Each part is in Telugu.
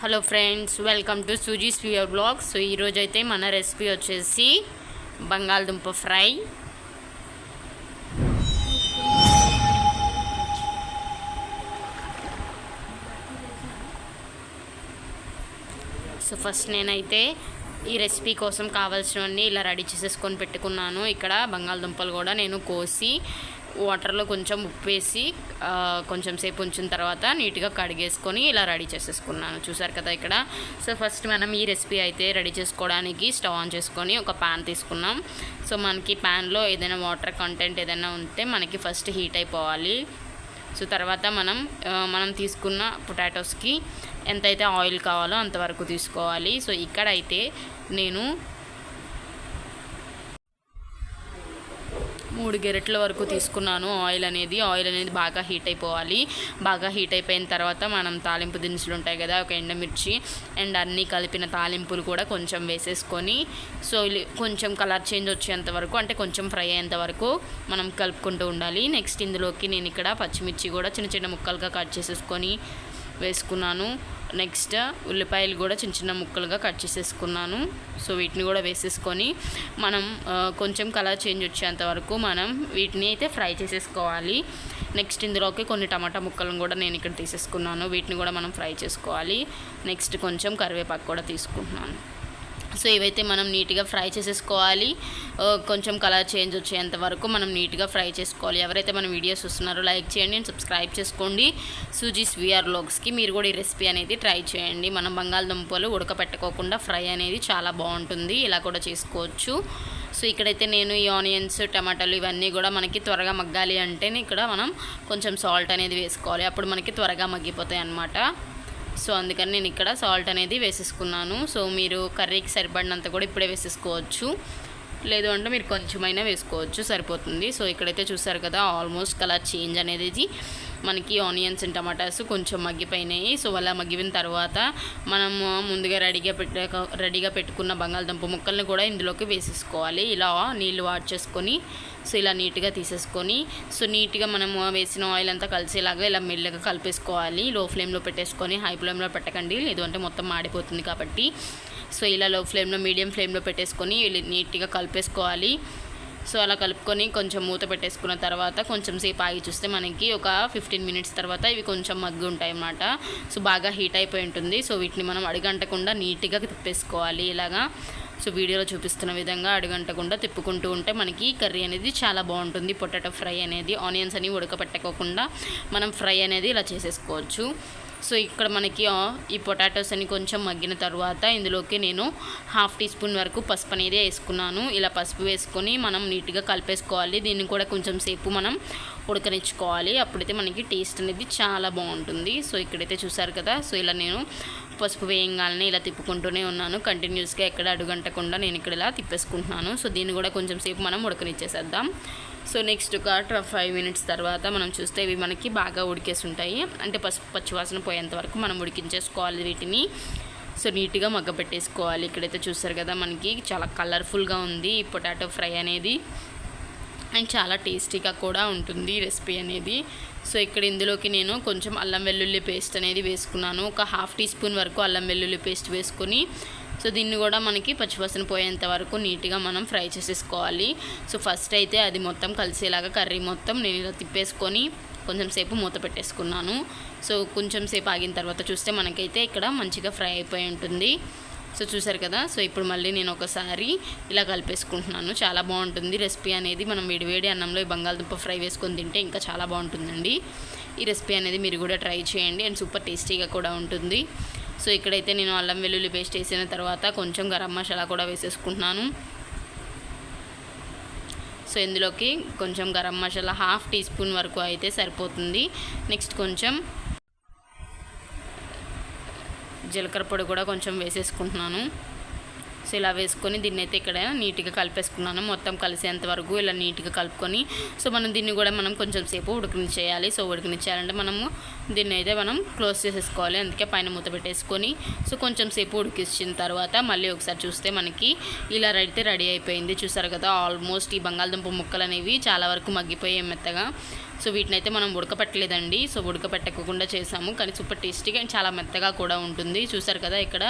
Hello friends welcome to Suji swear blog so ఈరోజు అయితే మన రెసిపీ వచ్చేసి బంగాళదుంప ఫ్రై. సో ఫస్ట్ నేనైతే ఈ రెసిపీ కోసం కావాల్సినవన్నీ ఇలా రెడీ చేసేసుకొని పెట్టుకున్నాను. ఇక్కడ బంగాళదుంపలు కూడా నేను కోసి వాటర్లో కొంచెం ఉప్పు వేసి కొంచెం సేపు ఉంచిన తర్వాత నీట్గా కడిగేసుకొని ఇలా రెడీ చేసేసుకున్నాను. చూసారు కదా ఇక్కడ? సో ఫస్ట్ మనం ఈ రెసిపీ అయితే రెడీ చేసుకోవడానికి స్టవ్ ఆన్ చేసుకొని ఒక ప్యాన్ తీసుకున్నాం. సో మనకి ప్యాన్లో ఏదైనా వాటర్ కంటెంట్ ఏదైనా ఉంటే మనకి ఫస్ట్ హీట్ అయిపోవాలి. సో తర్వాత మనం మనం తీసుకున్న పొటాటోస్కి ఎంతైతే ఆయిల్ కావాలో అంతవరకు తీసుకోవాలి. సో ఇక్కడైతే నేను మూడు గెరెట్ల వరకు తీసుకున్నాను. ఆయిల్ అనేది ఆయిల్ అనేది బాగా హీట్ అయిపోవాలి. బాగా హీట్ అయిపోయిన తర్వాత మనం తాలింపు దినుసులు ఉంటాయి కదా ఒక ఎండమిర్చి అండ్ అన్నీ కలిపిన తాలింపులు కూడా కొంచెం వేసేసుకొని సో కొంచెం కలర్ చేంజ్ వచ్చేంత వరకు అంటే కొంచెం ఫ్రై అయ్యేంత వరకు మనం కలుపుకుంటూ ఉండాలి. నెక్స్ట్ ఇందులోకి నేను ఇక్కడ పచ్చిమిర్చి కూడా చిన్న చిన్న ముక్కలుగా కట్ చేసేసుకొని వేసుకున్నాను. నెక్స్ట్ ఉల్లిపాయలు కూడా చిన్న చిన్న ముక్కలుగా కట్ చేసేసుకున్నాను. సో వీటిని కూడా వేసేసుకొని మనం కొంచెం కలర్ చేంజ్ వచ్చేంత వరకు మనం వీటిని అయితే ఫ్రై చేసేసుకోవాలి. నెక్స్ట్ ఇందులోకి కొన్ని టమాటా ముక్కలను కూడా నేను ఇక్కడ తీసేసుకున్నాను. వీటిని కూడా మనం ఫ్రై చేసుకోవాలి. నెక్స్ట్ కొంచెం కరివేపాకు కూడా తీసుకుంటున్నాను సో ఇవైతే మనం నీట్గా ఫ్రై చేసేసుకోవాలి. కొంచెం కలర్ చేంజ్ వచ్చేంత వరకు మనం నీట్గా ఫ్రై చేసుకోవాలి. ఎవరైతే మన వీడియోస్ చూస్తున్నారో లైక్ చేయండి అండ్ సబ్స్క్రైబ్ చేసుకోండి. సూజీస్ వీఆర్ లోగ్స్కి మీరు కూడా ఈ రెసిపీ అనేది ట్రై చేయండి. మనం బంగాళదుంపలు ఉడకపెట్టుకోకుండా ఫ్రై అనేది చాలా బాగుంటుంది. ఇలా కూడా చేసుకోవచ్చు. సో ఇక్కడైతే నేను ఈ ఆనియన్స్ టమాటాలు ఇవన్నీ కూడా మనకి త్వరగా మగ్గాలి అంటేనే ఇక్కడ మనం కొంచెం సాల్ట్ అనేది వేసుకోవాలి. అప్పుడు మనకి త్వరగా మగ్గిపోతాయి అన్నమాట సో అందుకని నేను ఇక్కడ సాల్ట్ అనేది వేసేసుకున్నాను. సో మీరు కర్రీకి సరిపడినంత కూడా ఇప్పుడే వేసేసుకోవచ్చు. లేదు అంటే మీరు కొంచెమైనా వేసుకోవచ్చు సరిపోతుంది. సో ఇక్కడైతే చూసారు కదా ఆల్మోస్ట్ కలర్ చేంజ్ అనేది మనకి ఆనియన్స్ అండ్ టమాటాస్ కొంచెం మగ్గిపోయినాయి. సో అలా మగ్గిన తర్వాత మనము ముందుగా రెడీగా పెట్ట రెడీగా పెట్టుకున్న బంగాళదుంప ముక్కల్ని కూడా ఇందులోకి వేసేసుకోవాలి. ఇలా నీళ్ళు వాడ్ చేసుకొని సో ఇలా నీట్గా తీసేసుకొని సో నీట్గా మనము వేసిన ఆయిల్ అంతా కలిసేలాగా ఇలా మెల్లగా కలిపేసుకోవాలి. లో ఫ్లేమ్లో పెట్టేసుకొని హై ఫ్లేమ్లో పెట్టకండి. లేదంటే మొత్తం మాడిపోతుంది కాబట్టి. సో ఇలా లో ఫ్లేమ్లో మీడియం ఫ్లేమ్లో పెట్టేసుకొని ఇలా నీట్గా కలిపేసుకోవాలి. సో అలా కలుపుకొని కొంచెం మూత పెట్టేసుకున్న తర్వాత కొంచెం సేపు ఆగి చూస్తే మనకి ఒక ఫిఫ్టీన్ మినిట్స్ తర్వాత ఇవి కొంచెం మగ్గి ఉంటాయి అన్నమాట సో బాగా హీట్ అయిపోయి ఉంటుంది. సో వీటిని మనం అడిగంటకుండా నీట్గా తిప్పేసుకోవాలి ఇలాగా. సో వీడియోలో చూపిస్తున్న విధంగా అడుగంటకుండా తిప్పుకుంటూ ఉంటే మనకి కర్రీ అనేది చాలా బాగుంటుంది. పొటాటో ఫ్రై అనేది ఆనియన్స్ అని ఉడకపెట్టకోకుండా మనం ఫ్రై అనేది ఇలా చేసేసుకోవచ్చు. సో ఇక్కడ మనకి ఈ పొటాటోస్ అని కొంచెం మగ్గిన తర్వాత ఇందులోకి నేను హాఫ్ టీ స్పూన్ వరకు పసుపు అనేది వేసుకున్నాను. ఇలా పసుపు వేసుకొని మనం నీట్గా కలిపేసుకోవాలి. దీన్ని కూడా కొంచెం సేపు మనం ఉడకనిచ్చుకోవాలి. అప్పుడైతే మనకి టేస్ట్ అనేది చాలా బాగుంటుంది. సో ఇక్కడైతే చూసారు కదా సో ఇలా నేను పసుపు వేయంగానే ఇలా తిప్పుకుంటూనే ఉన్నాను. కంటిన్యూస్గా ఎక్కడ అడుగంటకుండా నేను ఇక్కడ ఇలా తిప్పేసుకుంటున్నాను. సో దీన్ని కూడా కొంచెం సేపు మనం ఉడకనిచ్చేసేద్దాం. సో నెక్స్ట్ ఒక ఫైవ్ మినిట్స్ తర్వాత మనం చూస్తే ఇవి మనకి బాగా ఉడికేసి ఉంటాయి అంటే పసుపు పచ్చివాసన పోయేంత వరకు మనం ఉడికించేసుకోవాలి వీటిని. సో నీట్గా మగ్గపెట్టేసుకోవాలి. ఇక్కడైతే చూస్తారు కదా మనకి చాలా కలర్ఫుల్గా ఉంది ఈ పొటాటో ఫ్రై అనేది. అండ్ చాలా టేస్టీగా కూడా ఉంటుంది ఈ రెసిపీ అనేది. సో ఇక్కడ ఇందులోకి నేను కొంచెం అల్లం వెల్లుల్లి పేస్ట్ అనేది వేసుకున్నాను. ఒక హాఫ్ టీ స్పూన్ వరకు అల్లం వెల్లుల్లి పేస్ట్ వేసుకొని సో దీన్ని కూడా మనకి పచ్చిపసన పోయేంత వరకు నీట్గా మనం ఫ్రై చేసేసుకోవాలి. సో ఫస్ట్ అయితే అది మొత్తం కలిసేలాగా కర్రీ మొత్తం నేను ఇలా తిప్పేసుకొని కొంచెం సేపు మూత పెట్టేసుకున్నాను. సో కొంచెం సేపు ఆగిన తర్వాత చూస్తే మనకైతే ఇక్కడ మంచిగా ఫ్రై అయిపోయి ఉంటుంది. సో చూసారు కదా? సో ఇప్పుడు మళ్ళీ నేను ఒకసారి ఇలా కలిపేసుకుంటున్నాను. చాలా బాగుంటుంది. రెసిపీ అనేది మనం వేడివేడి అన్నంలో ఈ బంగాళదుంప ఫ్రై వేసుకొని తింటే ఇంకా చాలా బాగుంటుందండి. ఈ రెసిపీ అనేది మీరు కూడా ట్రై చేయండి. అండ్ సూపర్ టేస్టీగా కూడా ఉంటుంది. సో ఇక్కడైతే నేను అల్లం వెల్లుల్లి పేస్ట్ వేసిన తర్వాత కొంచెం గరం మసాలా కూడా వేసేసుకుంటున్నాను. సో ఇందులోకి కొంచెం garam masala half teaspoon వరకు అయితే సరిపోతుంది. నెక్స్ట్ కొంచెం జీలకర్ర పొడి కూడా కొంచెం వేసేసుకుంటున్నాను. సో ఇలా వేసుకొని దీన్ని అయితే ఇక్కడ నీట్గా కలిపేసుకున్నాను. మొత్తం కలిసేంత వరకు ఇలా నీట్గా కలుపుకొని సో మనం దీన్ని కూడా మనం కొంచెం సేపు ఉడకనిచ్చేయాలి. సో ఉడకనిచ్చేయాలంటే మనము దీన్ని అయితే మనం క్లోజ్ చేసేసుకోవాలి. అందుకే పైన మూత పెట్టేసుకొని సో కొంచెం సేపు ఉడికించిన తర్వాత మళ్ళీ ఒకసారి చూస్తే మనకి ఇలా అయితే రెడీ అయిపోయింది. చూసారు కదా ఆల్మోస్ట్ ఈ బంగాళదుంప ముక్కలు అనేవి చాలా వరకు మగ్గిపోయాయి మెత్తగా. సో వీటిని అయితే మనం ఉడకపెట్టలేదండి. సో ఉడకపెట్టకుండా చేసాము. కానీ సూపర్ టేస్టీగా అండ్ చాలా మెత్తగా కూడా ఉంటుంది. చూసారు కదా ఇక్కడ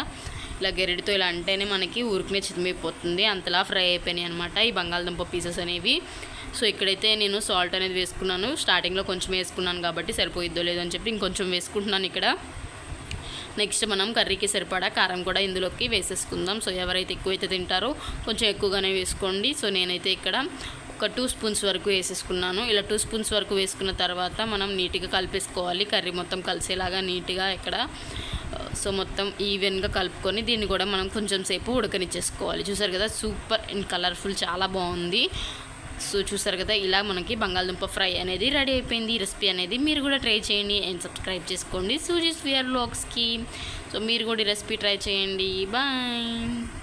ఇలా గెరిడితో ఇలా అంటేనే మనకి ఊరికనే చితిమిపోతుంది. అంతలా ఫ్రై అయిపోయినాయి అనమాట ఈ బంగాళదుంప పీసెస్ అనేవి. సో ఇక్కడైతే నేను సాల్ట్ అనేది వేసుకున్నాను. స్టార్టింగ్లో కొంచెం వేసుకున్నాను కాబట్టి సరిపోయిద్దో లేదో అని చెప్పి ఇంకొంచెం వేసుకుంటున్నాను ఇక్కడ. నెక్స్ట్ మనం కర్రీకి సరిపడా కారం కూడా ఇందులోకి వేసేసుకుందాం. సో ఎవరైతే ఎక్కువైతే తింటారో కొంచెం ఎక్కువగానే వేసుకోండి. సో నేనైతే ఇక్కడ ఒక టూ స్పూన్స్ వరకు వేసేసుకున్నాను. ఇలా టూ స్పూన్స్ వరకు వేసుకున్న తర్వాత మనం నీట్గా కలిపేసుకోవాలి. కర్రీ మొత్తం కలిసేలాగా నీట్గా ఇక్కడ సో మొత్తం ఈవెన్గా కలుపుకొని దీన్ని కూడా మనం కొంచెం సేపు ఉడకనిచ్చేసుకోవాలి. చూసారు కదా? సూపర్ అండ్ కలర్ఫుల్ చాలా బాగుంది. సో చూసారు కదా? ఇలా మనకి బంగాళదుంప ఫ్రై అనేది రెడీ అయిపోయింది. ఈ రెసిపీ అనేది మీరు కూడా ట్రై చేయండి అండ్ సబ్స్క్రైబ్ చేసుకోండి. సూజీస్ వియర్ వ్లాగ్స్కి. సో మీరు కూడా ఈ రెసిపీ ట్రై చేయండి. బాయ్.